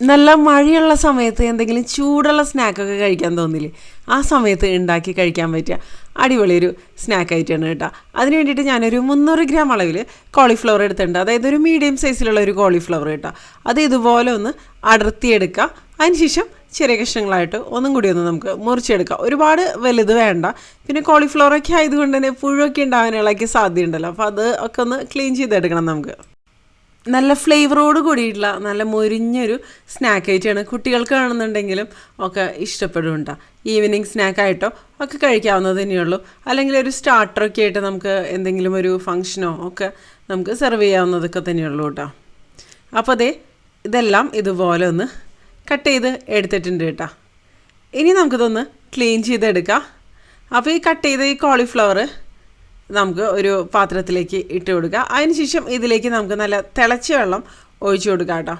നല്ല മഴയുള്ള സമയത്ത് എന്തെങ്കിലും ചൂടുള്ള സ്നാക്കൊക്കെ കഴിക്കാൻ തോന്നില്ലേ? ആ സമയത്ത് ഉണ്ടാക്കി കഴിക്കാൻ പറ്റിയ അടിപൊളി ഒരു സ്നാക്ക് ആയിട്ടാണ് കേട്ടോ. അതിന് വേണ്ടിയിട്ട് ഞാനൊരു മുന്നൂറ് ഗ്രാം അളവിൽ കോളിഫ്ലവർ എടുത്തിട്ടുണ്ട്. അതായത് ഒരു മീഡിയം സൈസിലുള്ള ഒരു കോളിഫ്ലവർ കേട്ടോ. അത് ഇതുപോലെ ഒന്ന് അടർത്തിയെടുക്കുക. അതിനുശേഷം ചെറിയ കഷ്ണങ്ങളായിട്ട് ഒന്നും കൂടി ഒന്ന് നമുക്ക് മുറിച്ചെടുക്കാം. ഒരുപാട് വലുത് വേണ്ട. പിന്നെ കോളിഫ്ലവറൊക്കെ ആയതുകൊണ്ട് തന്നെ പുഴുവൊക്കെ ഉണ്ടാകാനുള്ളൊക്കെ സാധ്യതയുണ്ടല്ലോ. അപ്പോൾ അത് ഒക്കെ ഒന്ന് ക്ലീൻ ചെയ്തെടുക്കണം നമുക്ക്. നല്ല ഫ്ലേവറോട് കൂടിയിട്ടുള്ള നല്ല മൊരിഞ്ഞൊരു സ്നാക്ക് ആയിട്ടാണ് കുട്ടികൾക്ക് കാണുന്നുണ്ടെങ്കിലും ഒക്കെ ഇഷ്ടപ്പെടുന്നുണ്ട്. ഈവനിങ് സ്നാക്കായിട്ടോ ഒക്കെ കഴിക്കാവുന്നത് തന്നെയുള്ളൂ അല്ലെങ്കിൽ ഒരു സ്റ്റാർട്ടറൊക്കെ ആയിട്ട് നമുക്ക് എന്തെങ്കിലും ഒരു ഫങ്ഷനോ ഒക്കെ നമുക്ക് സെർവ് ചെയ്യാവുന്നതൊക്കെ തന്നെയുള്ളൂ കേട്ടോ. അപ്പോൾ അതെ ഇതെല്ലാം ഇതുപോലെ ഒന്ന് കട്ട് ചെയ്ത് എടുത്തിട്ടുണ്ട് കേട്ടോ. ഇനി നമുക്കിതൊന്ന് ക്ലീൻ ചെയ്തെടുക്കാം. അപ്പോൾ ഈ കട്ട് ചെയ്ത ഈ കോളിഫ്ലവർ നമുക്ക് ഒരു പാത്രത്തിലേക്ക് ഇട്ട് കൊടുക്കുക. അതിനുശേഷം ഇതിലേക്ക് നമുക്ക് നല്ല തിളച്ച വെള്ളം ഒഴിച്ചു കൊടുക്കുക കേട്ടോ.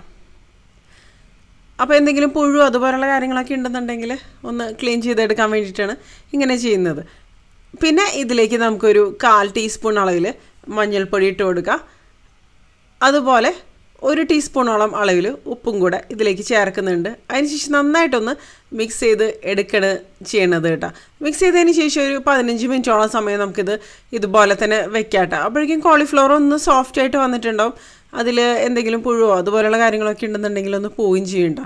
അപ്പോൾ എന്തെങ്കിലും പുഴു അതുപോലുള്ള കാര്യങ്ങളൊക്കെ ഉണ്ടെന്നുണ്ടെങ്കിൽ ഒന്ന് ക്ലീൻ ചെയ്തെടുക്കാൻ വേണ്ടിയിട്ടാണ് ഇങ്ങനെ ചെയ്യുന്നത്. പിന്നെ ഇതിലേക്ക് നമുക്കൊരു കാൽ ടീസ്പൂൺ അളവിൽ മഞ്ഞൾപ്പൊടി ഇട്ട് കൊടുക്കുക. അതുപോലെ ഒരു ടീസ്പൂണോളം അളവിൽ ഉപ്പും കൂടെ ഇതിലേക്ക് ചേർക്കുന്നുണ്ട്. അതിനുശേഷം നന്നായിട്ടൊന്ന് മിക്സ് ചെയ്ത് എടുക്കണ ചെയ്യണത് കേട്ടോ. മിക്സ് ചെയ്തതിന് ശേഷം ഒരു പതിനഞ്ച് മിനിറ്റോളം സമയം നമുക്കിത് ഇതുപോലെ തന്നെ വെക്കാം കേട്ടോ. അപ്പോഴേക്കും കോളിഫ്ലവർ ഒന്ന് സോഫ്റ്റ് ആയിട്ട് വന്നിട്ടുണ്ടാവും. അതിൽ എന്തെങ്കിലും പുഴുവോ അതുപോലെയുള്ള കാര്യങ്ങളൊക്കെ ഉണ്ടെന്നുണ്ടെങ്കിൽ ഒന്ന് പോവുകയും ചെയ്യണ്ട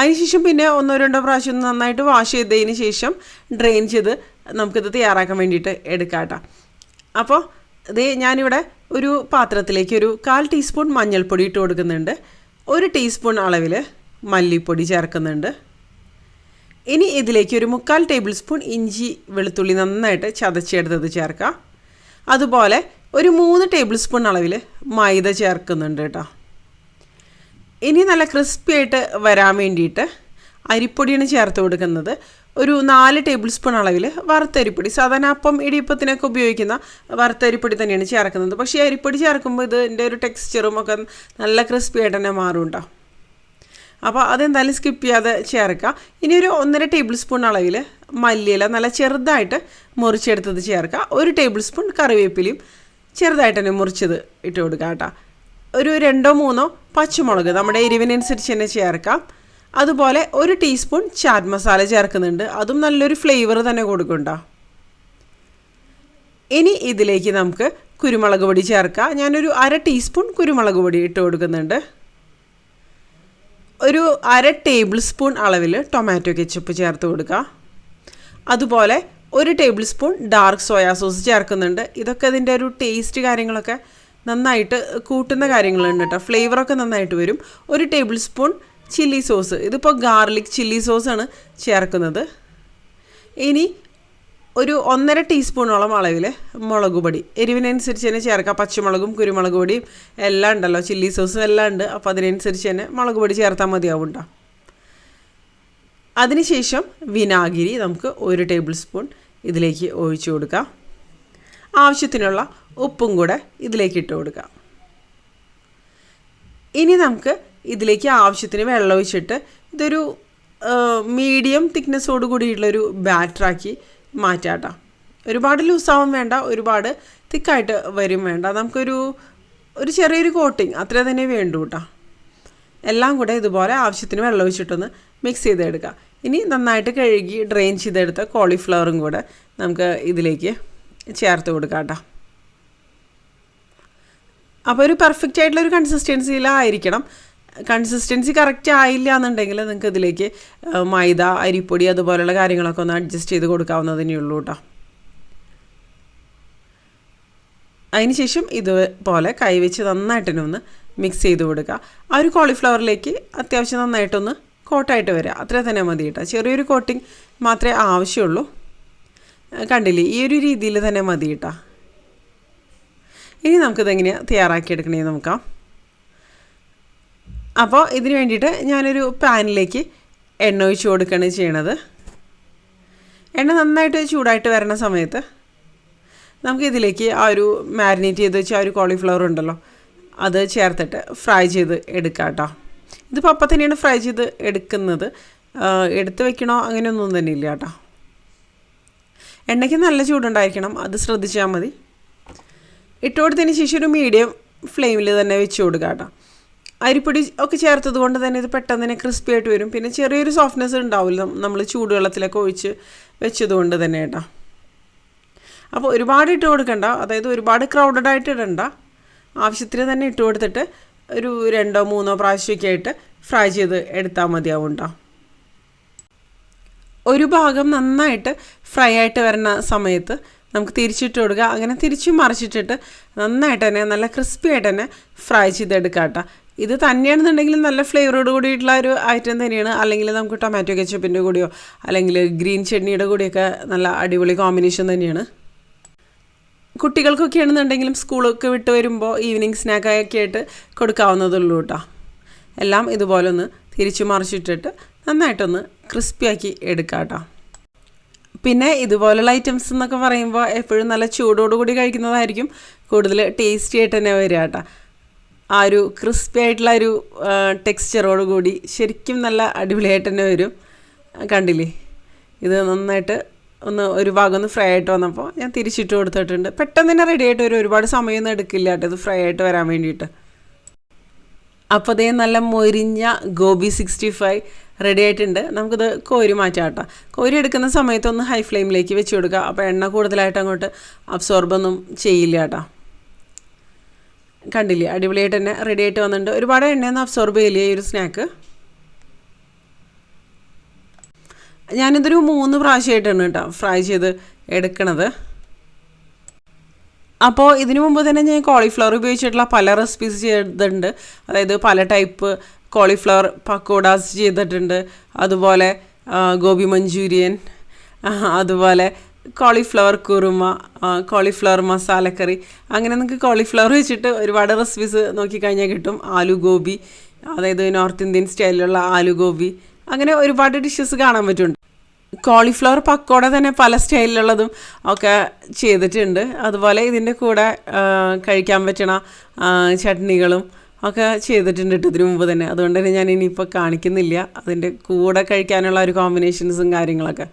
അതിനുശേഷം പിന്നെ ഒന്നോ രണ്ടോ പ്രാവശ്യം നന്നായിട്ട് വാഷ് ചെയ്തതിന് ശേഷം ഡ്രെയിൻ ചെയ്ത് നമുക്കിത് തയ്യാറാക്കാൻ വേണ്ടിയിട്ട് എടുക്കാം കേട്ടോ. അപ്പോൾ ഇത് ഞാനിവിടെ ഒരു പാത്രത്തിലേക്ക് ഒരു കാൽ ടീസ്പൂൺ മഞ്ഞൾപ്പൊടി ഇട്ട് കൊടുക്കുന്നുണ്ട്. ഒരു ടീസ്പൂൺ അളവിൽ മല്ലിപ്പൊടി ചേർക്കുന്നുണ്ട്. ഇനി ഇതിലേക്ക് ഒരു മുക്കാൽ ടേബിൾ സ്പൂൺ ഇഞ്ചി വെളുത്തുള്ളി നന്നായിട്ട് ചതച്ചെടുത്തത് ചേർക്കാം. അതുപോലെ ഒരു മൂന്ന് ടേബിൾ സ്പൂൺ അളവിൽ മൈദ ചേർക്കുന്നുണ്ട് കേട്ടോ. ഇനി നല്ല ക്രിസ്പി ആയിട്ട് വരാൻ വേണ്ടിയിട്ട് അരിപ്പൊടിയാണ് ചേർത്ത് കൊടുക്കുന്നത്. ഒരു നാല് ടേബിൾ സ്പൂൺ അളവിൽ വറുത്തരിപ്പൊടി സാധാരണ അപ്പം ഇടിയപ്പത്തിനൊക്കെ ഉപയോഗിക്കുന്ന വറുത്തരിപ്പൊടി തന്നെയാണ് ചേർക്കുന്നത്. പക്ഷേ ഈ അരിപ്പൊടി ചേർക്കുമ്പോൾ ഇതിന്റെ ഒരു ടെക്സ്ചറും ഒക്കെ നല്ല ക്രിസ്പി ആയിട്ട് തന്നെ മാറും അപ്പോൾ അതെന്തായാലും സ്കിപ്പ് ചെയ്യാതെ ചേർക്കുക. ഇനി ഒരു ഒന്നര ടേബിൾ സ്പൂൺ അളവിൽ മല്ലിയില നല്ല ചെറുതായിട്ട് മുറിച്ചെടുത്തത് ചേർക്കുക. ഒരു ടേബിൾ സ്പൂൺ കറിവേപ്പിലയും ചെറുതായിട്ട് തന്നെ മുറിച്ചത് ഇട്ട് കൊടുക്കുക കേട്ടോ ഒരു രണ്ടോ മൂന്നോ പച്ചമുളക് നമ്മുടെ എരിവിനനുസരിച്ച് തന്നെ ചേർക്കാം. അതുപോലെ ഒരു ടീസ്പൂൺ ചാറ്റ് മസാല ചേർക്കുന്നുണ്ട്. അതും നല്ലൊരു ഫ്ലേവർ തന്നെ കൊടുക്കണ്ട ഇനി ഇതിലേക്ക് നമുക്ക് കുരുമുളക് പൊടി ചേർക്കാം. ഞാനൊരു അര ടീസ്പൂൺ കുരുമുളക് പൊടി ഇട്ട് കൊടുക്കുന്നുണ്ട്. ഒരു അര ടേബിൾ സ്പൂൺ അളവിൽ ടൊമാറ്റോ കെച്ചപ്പ് ചേർത്ത് കൊടുക്കുക. അതുപോലെ ഒരു tablespoon dark soya sauce ചേർക്കുന്നുണ്ട്. ഇതൊക്കെ ഇതിന്റെ ഒരു ടേസ്റ്റ് കാര്യങ്ങളൊക്കെ നന്നായിട്ട് കൂട്ടുന്ന കാര്യങ്ങളുണ്ട് കേട്ടോ ഫ്ലേവറൊക്കെ നന്നായിട്ട് വരും. ഒരു ടേബിൾ സ്പൂൺ ചില്ലി സോസ്. ഇതിപ്പോൾ ഗാർലിക് ചില്ലി സോസാണ് ചേർക്കുന്നത്. ഇനി ഒരു ഒന്നര ടീസ്പൂണോളം അളവിൽ മുളക് പൊടി. എരിവിനനുസരിച്ച് തന്നെ ചേർക്കാം. പച്ചമുളകും കുരുമുളക് പൊടിയും എല്ലാം ഉണ്ടല്ലോ. ചില്ലി സോസും എല്ലാം ഉണ്ട്. അപ്പോൾ അതിനനുസരിച്ച് തന്നെ മുളക് പൊടി ചേർത്താൽ മതിയാവും കേട്ടോ അതിനുശേഷം വിനാഗിരി നമുക്ക് ഒരു ടേബിൾ സ്പൂൺ ഇതിലേക്ക് ഒഴിച്ചു കൊടുക്കാം. ആവശ്യത്തിനുള്ള ഉപ്പും കൂടെ ഇതിലേക്ക് ഇട്ട് കൊടുക്കാം. ഇനി നമുക്ക് ഇതിലേക്ക് ആവശ്യത്തിന് വെള്ളം ഒഴിച്ചിട്ട് ഇതൊരു മീഡിയം തിക്നെസ്സോട് കൂടിയിട്ടുള്ളൊരു ബാറ്ററാക്കി മാറ്റാട്ടോ. ഒരുപാട് ലൂസാവും വേണ്ട ഒരുപാട് തിക്കായിട്ട് വരും വേണ്ട. നമുക്കൊരു ഒരു ചെറിയൊരു കോട്ടിങ് അത്ര തന്നെ വേണ്ടു കേട്ടോ എല്ലാം കൂടെ ഇതുപോലെ ആവശ്യത്തിന് വെള്ളം ഒഴിച്ചിട്ടൊന്ന് മിക്സ് ചെയ്തെടുക്കുക ഇനി നന്നായിട്ട് കഴുകി ഡ്രെയിൻ ചെയ്തെടുത്ത കോളിഫ്ലവറും കൂടെ നമുക്ക് ഇതിലേക്ക് ചേർത്ത് കൊടുക്കാം കേട്ടോ അപ്പോൾ ഒരു പെർഫെക്റ്റ് ആയിട്ടുള്ള ഒരു കൺസിസ്റ്റൻസിയിലായിരിക്കണം കൺസിസ്റ്റൻസി കറക്റ്റ് ആയില്ല എന്നുണ്ടെങ്കിൽ നിങ്ങൾക്ക് ഇതിലേക്ക് മൈദ അരിപ്പൊടി അതുപോലെയുള്ള കാര്യങ്ങളൊക്കെ ഒന്ന് അഡ്ജസ്റ്റ് ചെയ്ത് കൊടുക്കാവുന്നതിനേ ഉള്ളൂ കേട്ടോ അതിനുശേഷം ഇതുപോലെ കൈവച്ച് നന്നായിട്ടൊന്ന് ഒന്ന് മിക്സ് ചെയ്ത് കൊടുക്കുക. ആ ഒരു കോളിഫ്ലവറിലേക്ക് അത്യാവശ്യം നന്നായിട്ടൊന്ന് കോട്ടായിട്ട് വരിക. അത്ര തന്നെ മതി കേട്ടോ ചെറിയൊരു കോട്ടിങ് മാത്രമേ ആവശ്യമുള്ളൂ. കണ്ടില്ലേ? ഈ ഒരു രീതിയിൽ തന്നെ മതി കേട്ടോ ഇനി നമുക്കിതെങ്ങനെയാണ് തയ്യാറാക്കിയെടുക്കണേ നോക്കാം. അപ്പോൾ ഇതിന് വേണ്ടിയിട്ട് ഞാനൊരു പാനിലേക്ക് എണ്ണ ഒഴിച്ച് കൊടുക്കുകയാണ് ചെയ്യണത്. എണ്ണ നന്നായിട്ട് ചൂടായിട്ട് വരണ സമയത്ത് നമുക്ക് ഇതിലേക്ക് ആ ഒരു മാരിനേറ്റ് ചെയ്ത് വെച്ച ആ ഒരു കോളിഫ്ലവർ ഉണ്ടല്ലോ അത് ചേർത്തിട്ട് ഫ്രൈ ചെയ്ത് എടുക്കാം കേട്ടോ. ഇതിപ്പോൾ അപ്പം തന്നെയാണ് ഫ്രൈ ചെയ്ത് എടുക്കുന്നത്. എടുത്ത് വെക്കണോ അങ്ങനെയൊന്നും തന്നെ ഇല്ല കേട്ടോ. എണ്ണയ്ക്ക് നല്ല ചൂടുണ്ടായിരിക്കണം അത് ശ്രദ്ധിച്ചാൽ മതി. ഇട്ട് കൊടുത്തതിന് ശേഷം ഒരു മീഡിയം ഫ്ലെയിമിൽ തന്നെ വെച്ച് കൊടുക്കുക കേട്ടോ. അരിപ്പൊടി ഒക്കെ ചേർത്തത് കൊണ്ട് തന്നെ ഇത് പെട്ടെന്ന് തന്നെ ക്രിസ്പി ആയിട്ട് വരും. പിന്നെ ചെറിയൊരു സോഫ്റ്റ്നെസ് ഉണ്ടാവില്ല. നമ്മൾ ചൂടുവെള്ളത്തിലൊക്കെ ഒഴിച്ച് വെച്ചത് കൊണ്ട് തന്നെ കേട്ടോ. അപ്പോൾ ഒരുപാട് ഇട്ട് കൊടുക്കണ്ട. അതായത് ഒരുപാട് ക്രൗഡഡ് ആയിട്ട് ഇടണ്ട. ആവശ്യത്തിന് തന്നെ ഇട്ട് കൊടുത്തിട്ട് ഒരു രണ്ടോ മൂന്നോ പ്രാവശ്യമൊക്കെ ആയിട്ട് ഫ്രൈ ചെയ്ത് എടുത്താൽ മതിയാവും കേട്ടോ ഒരു ഭാഗം നന്നായിട്ട് ഫ്രൈ ആയിട്ട് വരുന്ന സമയത്ത് നമുക്ക് തിരിച്ചിട്ട് കൊടുക്കുക. അങ്ങനെ തിരിച്ചും മറിച്ചിട്ടിട്ട് നന്നായിട്ട് തന്നെ നല്ല ക്രിസ്പി ആയിട്ട് തന്നെ ഫ്രൈ ചെയ്തെടുക്കാം കേട്ടോ ഇത് തന്നെയാണെന്നുണ്ടെങ്കിൽ നല്ല ഫ്ലേവറോട് കൂടിയിട്ടുള്ള ഒരു ഐറ്റം തന്നെയാണ്. അല്ലെങ്കിൽ നമുക്ക് ടൊമാറ്റോ കെച്ചപ്പിന്റെ കൂടിയോ അല്ലെങ്കിൽ ഗ്രീൻ ചട്നിയുടെ കൂടെയൊക്കെ നല്ല അടിപൊളി കോമ്പിനേഷൻ തന്നെയാണ്. കുട്ടികൾക്കൊക്കെ ആണെന്നുണ്ടെങ്കിലും സ്കൂളൊക്കെ വിട്ട് വരുമ്പോൾ ഈവനിങ് സ്നാക്കൊക്കെ ആയിട്ട് കൊടുക്കാവുന്നതുള്ളൂ കേട്ടോ. എല്ലാം ഇതുപോലെ ഒന്ന് തിരിച്ചു മറിച്ചിട്ടിട്ട് നന്നായിട്ടൊന്ന് ക്രിസ്പിയാക്കി എടുക്കാം കേട്ടോ. പിന്നെ ഇതുപോലുള്ള ഐറ്റംസ് എന്നൊക്കെ പറയുമ്പോൾ എപ്പോഴും നല്ല ചൂടോടുകൂടി കഴിക്കുന്നതായിരിക്കും കൂടുതൽ ടേസ്റ്റി ആയിട്ട് തന്നെ വരിക കേട്ടോ. ആ ഒരു ക്രിസ്പി ആയിട്ടുള്ള ഒരു ടെക്സ്ചറോട് കൂടി ശരിക്കും നല്ല അടിപൊളിയായിട്ട് തന്നെ വരും. കണ്ടില്ലേ? ഇത് നന്നായിട്ട് ഒന്ന് ഒരു ഭാഗം ഒന്ന് ഫ്രൈ ആയിട്ട് വന്നപ്പോൾ ഞാൻ തിരിച്ചിട്ട് കൊടുത്തിട്ടുണ്ട്. പെട്ടെന്ന് തന്നെ റെഡി ആയിട്ട് വരും ഒരുപാട് സമയമൊന്നും എടുക്കില്ല കേട്ടോ ഇത് ഫ്രൈ ആയിട്ട് വരാൻ വേണ്ടിയിട്ട്. അപ്പോൾ അതേ നല്ല മൊരിഞ്ഞ ഗോബി സിക്സ്റ്റി ഫൈവ് റെഡി ആയിട്ടുണ്ട്. നമുക്കിത് കോരി മാറ്റാം കേട്ടോ. കോരി എടുക്കുന്ന സമയത്തൊന്ന് ഹൈ ഫ്ലെയിമിലേക്ക് വെച്ച് കൊടുക്കുക. അപ്പോൾ എണ്ണ കൂടുതലായിട്ട് അങ്ങോട്ട് അബ്സോർബൊന്നും ചെയ്യില്ല കേട്ടോ. കണ്ടില്ലേ? അടിപൊളിയായിട്ട് തന്നെ റെഡി ആയിട്ട് വന്നിട്ടുണ്ട്. ഒരുപാട് എണ്ണയൊന്നും അബ്സോർബ് ചെയ്യില്ലേ ഈ ഒരു സ്നാക്ക് ഞാനിതൊരു മൂന്ന് പ്രാവശ്യമായിട്ടാണ് കേട്ടോ ഫ്രൈ ചെയ്ത് എടുക്കണത്. അപ്പോൾ ഇതിനു മുമ്പ് തന്നെ ഞാൻ കോളിഫ്ലവർ ഉപയോഗിച്ചിട്ടുള്ള പല റെസിപ്പീസ് ചെയ്തിട്ടുണ്ട്. അതായത് പല ടൈപ്പ് കോളിഫ്ലവർ പക്കോഡാസ് ചെയ്തിട്ടുണ്ട്. അതുപോലെ ഗോബി മഞ്ചൂരിയൻ അതുപോലെ കോളിഫ്ലവർ കുറുമ കോളിഫ്ലവർ മസാലക്കറി അങ്ങനെ നിങ്ങൾക്ക് കോളിഫ്ലവർ വെച്ചിട്ട് ഒരുപാട് റെസിപ്പീസ് നോക്കിക്കഴിഞ്ഞാൽ കിട്ടും. ആലു ഗോബി അതായത് നോർത്ത് ഇന്ത്യൻ സ്റ്റൈലിലുള്ള ആലു ഗോബി അങ്ങനെ ഒരുപാട് ഡിഷസ് കാണാൻ പറ്റുന്നുണ്ട്. കോളിഫ്ലവർ പക്കോട തന്നെ പല സ്റ്റൈലിലുള്ളതും ഒക്കെ ചെയ്തിട്ടുണ്ട്. അതുപോലെ ഇതിന്റെ കൂടെ കഴിക്കാൻ പറ്റണ ചട്നികളും ഒക്കെ ചെയ്തിട്ടുണ്ട് കേട്ടോ ഇതിനു മുമ്പ് തന്നെ. അതുകൊണ്ട് തന്നെ ഞാൻ ഇനിയിപ്പോൾ കാണിക്കുന്നില്ല. അതിന്റെ കൂടെ കഴിക്കാനുള്ള ഒരു കോമ്പിനേഷൻസും കാര്യങ്ങളൊക്കെ.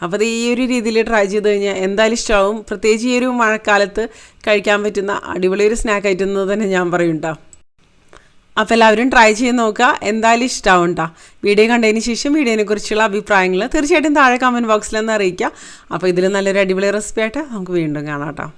അപ്പോൾ അത് ഈ ഒരു രീതിയിൽ ട്രൈ ചെയ്ത് കഴിഞ്ഞാൽ എന്തായാലും ഇഷ്ടമാവും പ്രത്യേകിച്ച് ഈ ഒരു മഴക്കാലത്ത് കഴിക്കാൻ പറ്റുന്ന അടിപൊളി ഒരു സ്നാക്ക് ഐറ്റം എന്ന് തന്നെ ഞാൻ പറയും കേട്ടോ അപ്പോൾ എല്ലാവരും ട്രൈ ചെയ്ത് നോക്കുക എന്തായാലും ഇഷ്ടമാവും കേട്ടോ വീഡിയോ കണ്ടതിന് ശേഷം വീഡിയോനെക്കുറിച്ചുള്ള അഭിപ്രായങ്ങൾ തീർച്ചയായിട്ടും താഴെ കമന്റ് ബോക്സിൽ ഒന്ന് അറിയിക്കുക അപ്പോൾ ഇതിൽ നല്ലൊരു അടിപൊളി റെസിപ്പി ആയിട്ട് നമുക്ക് വീണ്ടും കാണാം കേട്ടോ